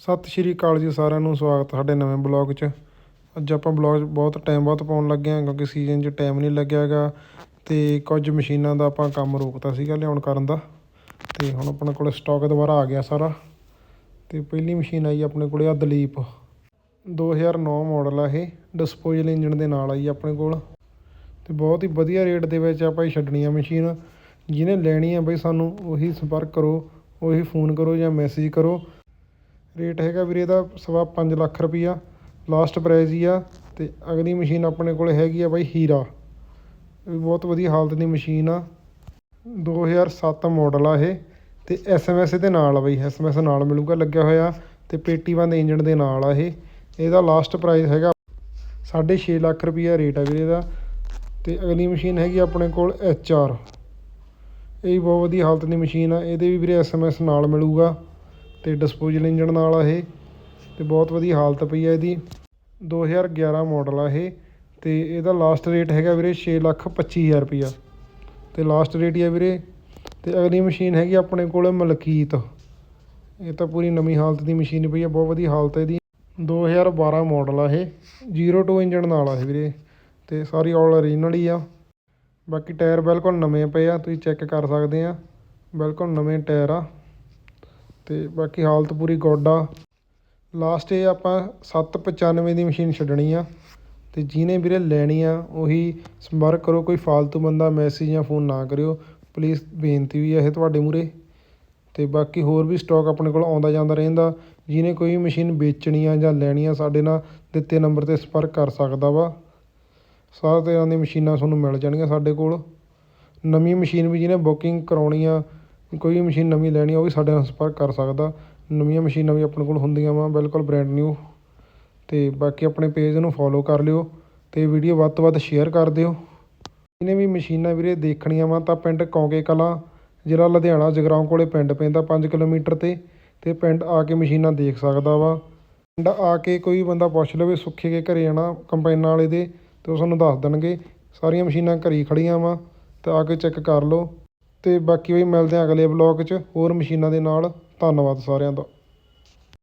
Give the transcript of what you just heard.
ਸਤਿ ਸ਼੍ਰੀ ਅਕਾਲ ਜੀ ਸਾਰਿਆਂ ਨੂੰ, ਸਵਾਗਤ ਸਾਡੇ ਨਵੇਂ ਬਲੌਗ 'ਚ। ਅੱਜ ਆਪਾਂ ਬਲੌਗ ਬਹੁਤ ਟਾਈਮ ਬਾਅਦ ਪਾਉਣ ਲੱਗੇ ਹਾਂ ਕਿਉਂਕਿ ਸੀਜ਼ਨ 'ਚ ਟਾਈਮ ਨਹੀਂ ਲੱਗਿਆ ਹੈਗਾ ਤੇ ਕੁਝ ਮਸ਼ੀਨਾਂ ਦਾ ਆਪਾਂ ਕੰਮ ਰੋਕਤਾ ਸੀਗਾ ਲਿਆਉਣ ਕਰਨ ਦਾ। ਤੇ ਹੁਣ ਆਪਣੇ ਕੋਲ ਸਟਾਕ ਦੁਬਾਰਾ ਆ ਗਿਆ ਸਾਰਾ। ਤੇ ਪਹਿਲੀ ਮਸ਼ੀਨ ਆਈ ਆਪਣੇ ਕੋਲੇ ਆ ਦਲੀਪ। 2009 ਮਾਡਲ ਆ ਇਹ ਡਿਸਪੋਜ਼ਲ ਇੰਜਨ ਦੇ ਨਾਲ ਆਈ ਆਪਣੇ ਕੋਲ। ਤੇ ਬਹੁਤ ਹੀ ਵਧੀਆ ਰੇਟ ਦੇ ਵਿੱਚ ਆਪਾਂ ਇਹ ਛੱਡਣੀ ਆ ਮਸ਼ੀਨ। ਜਿਹਨੇ ਲੈਣੀ ਆ ਬਈ ਸਾਨੂੰ ਉਹੀ ਸੰਪਰਕ ਕਰੋ, ਉਹੀ ਫੋਨ ਕਰੋ ਜਾਂ ਮੈਸੇਜ ਕਰੋ। ਰੇਟ ਹੈਗਾ ਵੀਰੇ ਇਹਦਾ ਸਵਾ ਪੰਜ ਲੱਖ ਰੁਪਈਆ। ਲਾਸਟ ਪ੍ਰਾਈਜ਼ ਹੀ ਆ ਅਤੇ ਅਗਲੀ ਮਸ਼ੀਨ ਆਪਣੇ ਕੋਲ ਹੈਗੀ ਆ ਬਾਈ ਹੀਰਾ ਇਹ ਬਹੁਤ ਵਧੀਆ ਹਾਲਤ ਦੀ ਮਸ਼ੀਨ ਆ। 2007 ਮਾਡਲ ਆ ਇਹ ਤੇ ਐਸਐਮਐਸ ਇਹਦੇ ਨਾਲ ਆ ਬਾਈ ਐਸਐਮਐਸ ਨਾਲ ਮਿਲੂਗਾ, ਲੱਗਿਆ ਹੋਇਆ ਤੇ ਪੇਟੀਬੰਦ ਇੰਜਣ ਦੇ ਨਾਲ ਆ ਇਹ। ਇਹਦਾ ਲਾਸਟ ਪ੍ਰਾਈਸ ਹੈਗਾ 6.5 ਲੱਖ ਰੁਪਈਆ ਰੇਟ ਆ ਵੀਰੇ ਇਹਦਾ ਤੇ ਅਗਲੀ ਮਸ਼ੀਨ ਹੈਗੀ ਆਪਣੇ ਕੋਲ ਐਚ ਆਰ ਇਹ ਵੀ ਬਹੁਤ ਵਧੀਆ ਹਾਲਤ ਦੀ ਮਸ਼ੀਨ ਆ, ਇਹਦੇ ਵੀ ਵੀਰੇ ਐਸਐਮਐਸ ਨਾਲ ਮਿਲੂਗਾ। ਤੇ ਡਿਸਪੋਜ਼ਲ ਇੰਜਣ ਨਾਲ ਆ ਇਹ, ਤੇ ਬਹੁਤ ਵਧੀਆ ਹਾਲਤ ਪਈ ਆ ਇਹਦੀ। 2011 ਮਾਡਲ ਆ ਇਹ, ਤੇ ਇਹਦਾ ਲਾਸਟ ਰੇਟ ਹੈਗਾ ਵੀਰੇ 6 ਲੱਖ 25000 ਰੁਪਈਆ। ਤੇ ਲਾਸਟ ਰੇਟ ਹੀ ਆ ਵੀਰੇ, ਤੇ ਅਗਲੀ ਮਸ਼ੀਨ ਹੈਗੀ ਆਪਣੇ ਕੋਲ ਮਲਕੀਤ। ਇਹ ਤਾਂ ਪੂਰੀ ਨਵੀਂ ਹਾਲਤ ਦੀ ਮਸ਼ੀਨ ਪਈ ਆ, ਬਹੁਤ ਵਧੀਆ ਹਾਲਤ ਹੈ ਇਹਦੀ। 2012 ਮਾਡਲ ਆ ਇਹ 02 ਇੰਜਣ ਨਾਲ ਆ ਇਹ ਵੀਰੇ, ਤੇ ਸਾਰੀ ਆਲ ਓਰੀਜਨਲ ਹੀ ਆ। ਬਾਕੀ ਟਾਇਰ ਬਿਲਕੁਲ ਨਵੇਂ ਪਏ ਆ, ਤੁਸੀਂ ਚੈੱਕ ਕਰ ਸਕਦੇ ਆ। ਬਿਲਕੁਲ ਨਵੇਂ ਟਾਇਰ ਆ। ਅਤੇ ਬਾਕੀ ਹਾਲਤ ਪੂਰੀ ਗੁੱਡ ਆ। ਲਾਸਟ ਇਹ ਆਪਾਂ 795 ਦੀ ਮਸ਼ੀਨ ਛੱਡਣੀ ਆ ਅਤੇ ਜਿਹਨੇ ਵੀਰੇ ਲੈਣੀ ਆ, ਉਹੀ ਸੰਪਰਕ ਕਰੋ, ਕੋਈ ਫਾਲਤੂ ਬੰਦਾ ਮੈਸੇਜ ਜਾਂ ਫੋਨ ਨਾ ਕਰਿਓ। ਪਲੀਜ਼ ਬੇਨਤੀ ਵੀ ਆ ਇਹ ਤੁਹਾਡੇ ਮੂਹਰੇ। ਅਤੇ ਬਾਕੀ ਹੋਰ ਵੀ ਸਟਾਕ ਆਪਣੇ ਕੋਲ ਆਉਂਦਾ ਜਾਂਦਾ ਰਹਿੰਦਾ। ਜਿਹਨੇ ਕੋਈ ਮਸ਼ੀਨ ਵੇਚਣੀ ਆ ਜਾਂ ਲੈਣੀ ਆ, ਸਾਡੇ ਨਾਲ ਦਿੱਤੇ ਨੰਬਰ ਤੇ ਸੰਪਰਕ ਕਰ ਸਕਦਾ ਵਾ। ਸਾਰੇ ਤਰ੍ਹਾਂ ਦੀਆਂ ਮਸ਼ੀਨਾਂ ਤੁਹਾਨੂੰ ਮਿਲ ਜਾਣਗੀਆਂ ਸਾਡੇ ਕੋਲ। ਨਵੀਂ ਮਸ਼ੀਨ ਵੀ ਜਿਹਨੇ ਬੁਕਿੰਗ ਕਰਾਉਣੀ ਆ ਕੋਈ ਵੀ ਮਸ਼ੀਨ ਨਵੀਂ ਲੈਣੀ ਉਹ ਵੀ ਸਾਡੇ ਨਾਲ ਸੰਪਰਕ ਕਰ ਸਕਦਾ। ਨਵੀਆਂ ਮਸ਼ੀਨਾਂ ਵੀ ਆਪਣੇ ਕੋਲ ਹੁੰਦੀਆਂ ਵਾ, ਬਿਲਕੁਲ ਬ੍ਰੈਂਡ ਨਿਊ ਅਤੇ ਬਾਕੀ ਆਪਣੇ ਪੇਜ ਨੂੰ ਫੋਲੋ ਕਰ ਲਿਓ ਅਤੇ ਵੀਡੀਓ ਵੱਧ ਤੋਂ ਵੱਧ ਸ਼ੇਅਰ ਕਰ ਦਿਓ। ਜਿਹਨੇ ਵੀ ਮਸ਼ੀਨਾਂ ਵੀਰੇ ਦੇਖਣੀਆਂ ਵਾ, ਤਾਂ ਪਿੰਡ ਕੌਂਕੇ ਕਲਾਂ, ਜ਼ਿਲ੍ਹਾ ਲੁਧਿਆਣਾ, ਜਗਰਾਉਂ ਕੋਲੇ ਪਿੰਡ ਪੈਂਦਾ 5 ਕਿਲੋਮੀਟਰ ਤੇ ਤੇ ਪਿੰਡ ਆ ਕੇ ਮਸ਼ੀਨਾਂ ਦੇਖ ਸਕਦਾ ਵਾ। ਪਿੰਡ ਆ ਕੇ ਕੋਈ ਬੰਦਾ ਪੁੱਛ ਲਵੇ ਸੁੱਖੇ ਕੇ ਘਰੇ ਜਾਣਾ ਕੰਪਾਈਨਾਂ ਵਾਲੇ ਦੇ, ਤੇ ਉਹ ਤੁਹਾਨੂੰ ਦੱਸ ਦੇਣਗੇ। ਸਾਰੀਆਂ ਮਸ਼ੀਨਾਂ ਘਰੇ ਹੀ ਖੜੀਆਂ ਵਾ, ਤਾਂ ਆ ਕੇ ਚੈੱਕ ਕਰ ਲਓ। ਅਤੇ ਬਾਕੀ ਬਈ ਮਿਲਦੇ ਹਾਂ ਅਗਲੇ ਬਲੌਗ 'ਚ ਹੋਰ ਮਸ਼ੀਨਾਂ ਦੇ ਨਾਲ। ਧੰਨਵਾਦ ਸਾਰਿਆਂ ਦਾ।